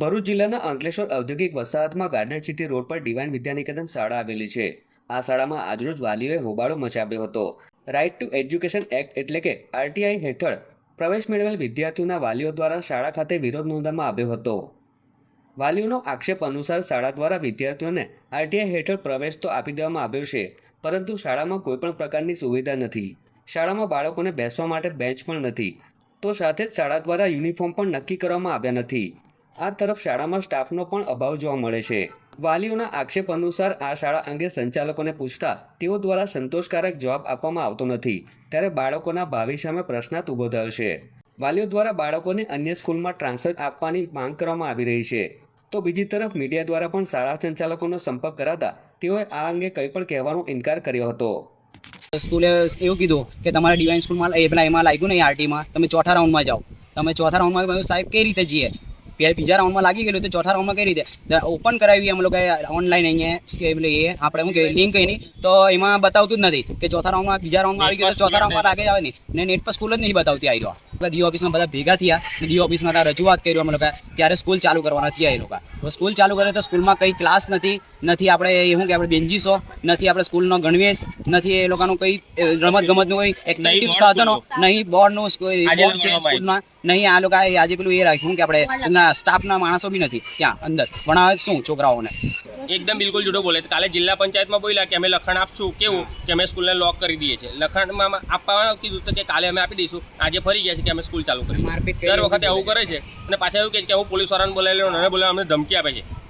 ભરૂચ જિલ્લાના અંકલેશ્વર ઔદ્યોગિક વસાહતમાં ગાર્ડન સિટી રોડ પર ડિવાઇન વિદ્યાનિકેતન શાળા આવેલી છે. આ શાળામાં આજરોજ વાલીઓએ હોબાળો મચાવ્યો હતો. રાઇટ ટુ એજ્યુકેશન એક્ટ એટલે કે આરટીઆઈ હેઠળ પ્રવેશ મેળવેલ વિદ્યાર્થીઓના વાલીઓ દ્વારા શાળા ખાતે વિરોધ નોંધવામાં આવ્યો હતો. વાલીઓનો આક્ષેપ અનુસાર શાળા દ્વારા વિદ્યાર્થીઓને આરટીઆઈ હેઠળ પ્રવેશ તો આપી દેવામાં આવ્યો છે, પરંતુ શાળામાં કોઈપણ પ્રકારની સુવિધા નથી. શાળામાં બાળકોને બેસવા માટે બેન્ચ પણ નથી. તો સાથે જ શાળા દ્વારા યુનિફોર્મ પણ નક્કી કરવામાં આવ્યા નથી. આ તરફ શાળામાં સ્ટાફનો પણ અભાવ જોવા મળે છે. વાલીઓના આક્ષેપ અનુસાર આ શાળા અંગે સંચાલકોને પૂછતા તેઓ દ્વારા સંતોષકારક જવાબ આપવામાં આવતો નથી. ત્યારે બાળકોના ભાવિ સામે પ્રશ્નાર્થ ઊભો થયો છે. વાલીઓ દ્વારા બાળકોને અન્ય સ્કૂલમાં ટ્રાન્સફર આપવાની માંગ કરવામાં આવી રહી છે. તો બીજી તરફ મીડિયા દ્વારા પણ શાળા સંચાલકોનો સંપર્ક કરાતા તેઓએ આ અંગે કંઈ પણ કહેવાનો ઇનકાર કર્યો હતો. સ્કૂલે એવું કીધું કે તમારે ડિવાઇન સ્કૂલમાં એ પેલા એમાં લાગ્યું નહીં આરટીમાં તમે ચોથા રાઉન્ડમાં જાઓ. તમે ચોથા રાઉન્ડમાં સાહેબ, કઈ રીતે જઈએ? બીજા રાઉન્ડમાં લાગી ગયેલું તો ચોથા રાઉન્ડમાં કઈ રીતે? ઓપન કરાવી અમે લોકો ઓનલાઈન અહીંયા એ આપણે શું કહેવાય લિંક એની તો એમાં બતાવતું જ નથી કે ચોથા રાઉન્ડમાં બીજા રાઉન્ડમાં આવી ગયો તો ચોથા રાઉન્ડમાં લાગે આવે નહીં ને નેટ પર સ્કૂલ જ નહીં બતાવતી આવી રહ્યો ડી ઓફિસમાં બધા ભેગા થયા. ને ઓફિસમાં રજૂઆત કરી અમે લોકો ત્યારે સ્કૂલ ચાલુ કરવાના થયા એ લોકો. સ્કૂલ ચાલુ કરે તો સ્કૂલમાં કંઈ ક્લાસ નથી નથી આપણે એ શું કે આપણે બેન્જીસો નથી આપણે સ્કૂલનો ગણવેશ નથી એ લોકોનું કંઈ રમત ગમતનું કોઈ એક્ટિવિટી સાધનો નહીં બોર્ડનું બોર્ડ છે સ્કૂલમાં. નહીં આ લોકો આજે પેલું એ રાખ્યું કે આપણે સ્ટાફના માણસો બી નથી ત્યાં અંદર. ભણાવે શું છોકરાઓને? એકદમ બિલકુલ જુદો બોલે કાલે જિલ્લા પંચાયતમાં બોલ્યા કે અમે લખણ આપશું કેવું? કે અમે સ્કૂલને લોક કરી દઈએ છીએ. લખણમાં આપવાનું કીધું તો કે કાલે અમે આપી દઈશું. આજે ફરી ગયા છે કે અમે સ્કૂલ ચાલુ કરી દર વખતે આવું કરે છે. અને પાછા એવું કે હું પોલીસ વાળાને બોલાવી લઉં અને બોલાવી અમને ધમકી આપે છે